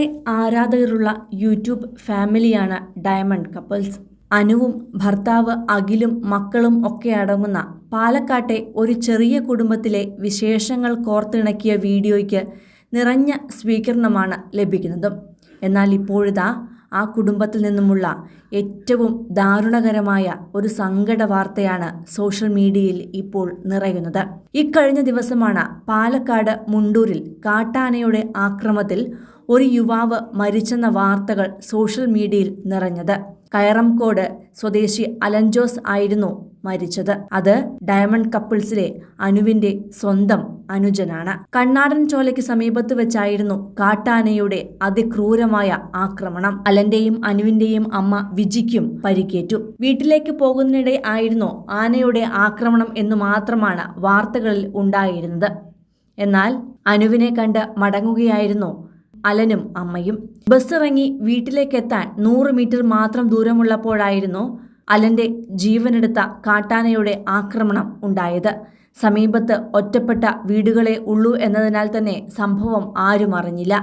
ഏറെ ആരാധകരുള്ള യൂട്യൂബ് ഫാമിലിയാണ് ഡയമണ്ട് കപ്പിൾസ്. അനുവും ഭർത്താവ് അഖിലും മക്കളും ഒക്കെ അടങ്ങുന്ന പാലക്കാട്ടെ ഒരു ചെറിയ കുടുംബത്തിലെ വിശേഷങ്ങൾ കോർത്തിണക്കിയ വീഡിയോയ്ക്ക് നിറഞ്ഞ സ്വീകരണമാണ് ലഭിക്കുന്നതും. എന്നാൽ ഇപ്പോഴിതാ ആ കുടുംബത്തിൽ നിന്നുമുള്ള ഏറ്റവും ദാരുണകരമായ ഒരു സങ്കട വാർത്തയാണ് സോഷ്യൽ മീഡിയയിൽ ഇപ്പോൾ നിറയുന്നത്. ഇക്കഴിഞ്ഞ ദിവസമാണ് പാലക്കാട് മുണ്ടൂരിൽ കാട്ടാനയുടെ ആക്രമത്തിൽ ഒരു യുവാവ് മരിച്ചെന്ന വാർത്തകൾ സോഷ്യൽ മീഡിയയിൽ നിറഞ്ഞത്. കയറംകോട് സ്വദേശി അലൻജോസ് ആയിരുന്നു മരിച്ചത്. അത് ഡയമണ്ട് കപ്പിൾസിലെ അനുവിന്റെ സ്വന്തം അനുജനാണ്. കണ്ണാടൻ ചോലയ്ക്ക് സമീപത്ത് വെച്ചായിരുന്നു കാട്ടാനയുടെ അതിക്രൂരമായ ആക്രമണം. അലന്റെയും അനുവിന്റെയും അമ്മ വിജിക്കും പരിക്കേറ്റു. വീട്ടിലേക്ക് പോകുന്നതിനിടെ ആയിരുന്നു ആനയുടെ ആക്രമണം എന്നു മാത്രമാണ് വാർത്തകളിൽ ഉണ്ടായിരുന്നത്. എന്നാൽ അനുവിനെ കണ്ട് മടങ്ങുകയായിരുന്നു അലനും അമ്മയും. ബസ് ഇറങ്ങി വീട്ടിലേക്കെത്താൻ നൂറ് മീറ്റർ മാത്രം ദൂരമുള്ളപ്പോഴായിരുന്നു അലന്റെ ജീവനെടുത്ത കാട്ടാനയുടെ ആക്രമണം ഉണ്ടായത്. സമീപത്ത് ഒറ്റപ്പെട്ട വീടുകളെ ഉള്ളൂ എന്നതിനാൽ തന്നെ സംഭവം ആരും അറിഞ്ഞില്ല.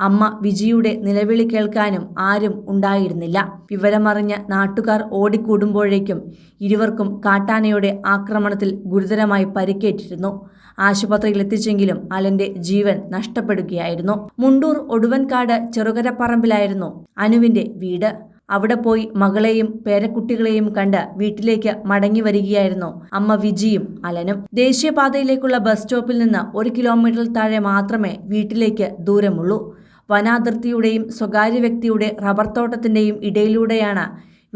അമ്മ വിജിയുടെ നിലവിളി കേൾക്കാനും ആരും ഉണ്ടായിരുന്നില്ല. വിവരമറിഞ്ഞ നാട്ടുകാർ ഓടിക്കൂടുമ്പോഴേക്കും ഇരുവർക്കും കാട്ടാനയുടെ ആക്രമണത്തിൽ ഗുരുതരമായി പരിക്കേറ്റിരുന്നു. ആശുപത്രിയിൽ എത്തിച്ചെങ്കിലും അലന്റെ ജീവൻ നഷ്ടപ്പെടുകയായിരുന്നു. മുണ്ടൂർ ഒടുവൻകാട് ചെറുകരപ്പറമ്പിലായിരുന്നു അനുവിന്റെ വീട്. അവിടെ പോയി മകളെയും പേരക്കുട്ടികളെയും കണ്ട് വീട്ടിലേക്ക് മടങ്ങി വരികയായിരുന്നു അമ്മ വിജിയും അലനും. ദേശീയപാതയിലേക്കുള്ള ബസ് സ്റ്റോപ്പിൽ നിന്ന് ഒരു കിലോമീറ്റർ താഴെ മാത്രമേ വീട്ടിലേക്ക് ദൂരമുള്ളൂ. വനാതിർത്തിയുടെയും സ്വകാര്യ വ്യക്തിയുടെ റബ്ബർ തോട്ടത്തിന്റെയും ഇടയിലൂടെയാണ്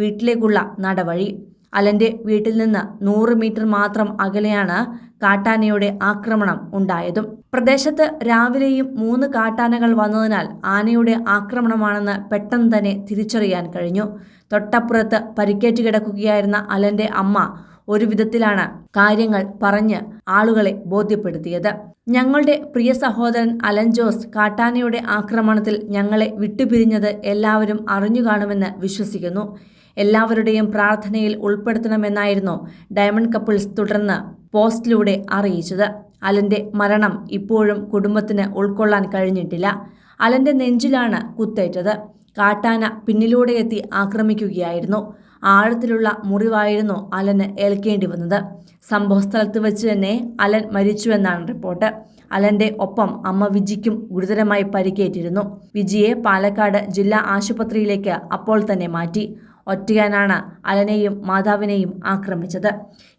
വീട്ടിലേക്കുള്ള നടവഴി. അലന്റെ വീട്ടിൽ നിന്ന് നൂറ് മീറ്റർ മാത്രം അകലെയാണ് കാട്ടാനയുടെ ആക്രമണം ഉണ്ടായതും. പ്രദേശത്ത് രാവിലെയും മൂന്ന് കാട്ടാനകൾ വന്നതിനാൽ ആനയുടെ ആക്രമണമാണെന്ന് പെട്ടെന്ന് തന്നെ തിരിച്ചറിയാൻ കഴിഞ്ഞു. തൊട്ടപ്പുറത്ത് പരിക്കേറ്റ് കിടക്കുകയായിരുന്ന അലന്റെ അമ്മ ഒരു വിധത്തിലാണ് കാര്യങ്ങൾ പറഞ്ഞ് ആളുകളെ ബോധ്യപ്പെടുത്തിയത്. ഞങ്ങളുടെ പ്രിയ സഹോദരൻ അലൻ ജോസ് കാട്ടാനയുടെ ആക്രമണത്തിൽ ഞങ്ങളെ വിട്ടുപിരിഞ്ഞത് എല്ലാവരും അറിഞ്ഞു കാണുമെന്ന് വിശ്വസിക്കുന്നു. എല്ലാവരുടെയും പ്രാർത്ഥനയിൽ ഉൾപ്പെടുത്തണമെന്നായിരുന്നു ഡയമണ്ട് കപ്പിൾസ് തുടർന്ന് പോസ്റ്റിലൂടെ അറിയിച്ചത്. അലന്റെ മരണം ഇപ്പോഴും കുടുംബത്തിന് ഉൾക്കൊള്ളാൻ കഴിഞ്ഞിട്ടില്ല. അലന്റെ നെഞ്ചിലാണ് കുത്തേറ്റത്. കാട്ടാന പിന്നിലൂടെ എത്തി ആക്രമിക്കുകയായിരുന്നു. ആഴത്തിലുള്ള മുറിവായിരുന്നു അലന് ഏൽക്കേണ്ടി വന്നത്. സംഭവസ്ഥലത്ത് വെച്ച് തന്നെ അലൻ മരിച്ചുവെന്നാണ് റിപ്പോർട്ട്. അലന്റെ ഒപ്പം അമ്മ വിജിക്കും ഗുരുതരമായി പരിക്കേറ്റിരുന്നു. വിജിയെ പാലക്കാട് ജില്ലാ ആശുപത്രിയിലേക്ക് അപ്പോൾ തന്നെ മാറ്റി. ഒറ്റയാനാണ് അലനെയും മാതാവിനെയും ആക്രമിച്ചത്.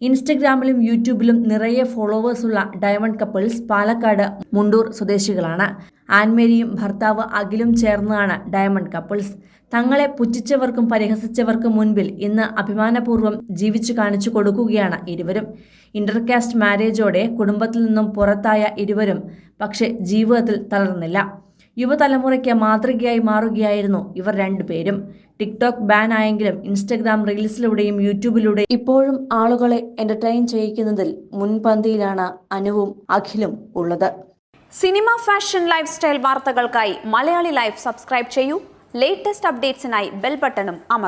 ഇൻസ്റ്റഗ്രാമിലും യൂട്യൂബിലും നിറയെ ഫോളോവേഴ്സുള്ള ഡയമണ്ട് കപ്പിൾസ് പാലക്കാട് മുണ്ടൂർ സ്വദേശികളാണ്. ആൻമേരിയും ഭർത്താവ് അഖിലും ചേർന്നാണ് ഡയമണ്ട് കപ്പിൾസ് തങ്ങളെ പുച്ഛിച്ചവർക്കും പരിഹസിച്ചവർക്കും മുൻപിൽ ഇന്ന് അഭിമാനപൂർവം ജീവിച്ചു കാണിച്ചു കൊടുക്കുകയാണ് ഇരുവരും. ഇന്റർകാസ്റ്റ് മാരേജോടെ കുടുംബത്തിൽ നിന്നും പുറത്തായ ഇരുവരും പക്ഷേ ജീവിതത്തിൽ തളർന്നില്ല. യുവതലമുറയ്ക്ക് മാതൃകയായി മാറുകയായിരുന്നു ഇവർ രണ്ടുപേരും. ടിക്ടോക്ക് ബാൻ ആയെങ്കിലും ഇൻസ്റ്റഗ്രാം റീൽസിലൂടെയും യൂട്യൂബിലൂടെയും ഇപ്പോഴും ആളുകളെ എന്റർടൈൻ ചെയ്യിക്കുന്നതിൽ മുൻപന്തിയിലാണ് അനുവും അഖിലും ഉള്ളത്. സിനിമ ഫാഷൻ ലൈഫ് സ്റ്റൈൽ വാർത്തകൾക്കായി മലയാളി ലൈഫ് സബ്സ്ക്രൈബ് ചെയ്യൂ. ലേറ്റസ്റ്റ് അപ്ഡേറ്റ്സിനായി ബെൽ ബട്ടണും അമർ